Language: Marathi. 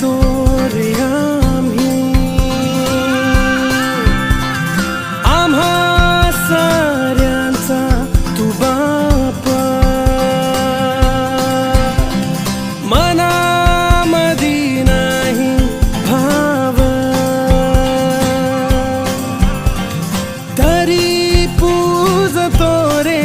तोर आम्ही आम्हा साऱ्यांचा तू बाप मनामधी नाही भाव तरी पूज तोरे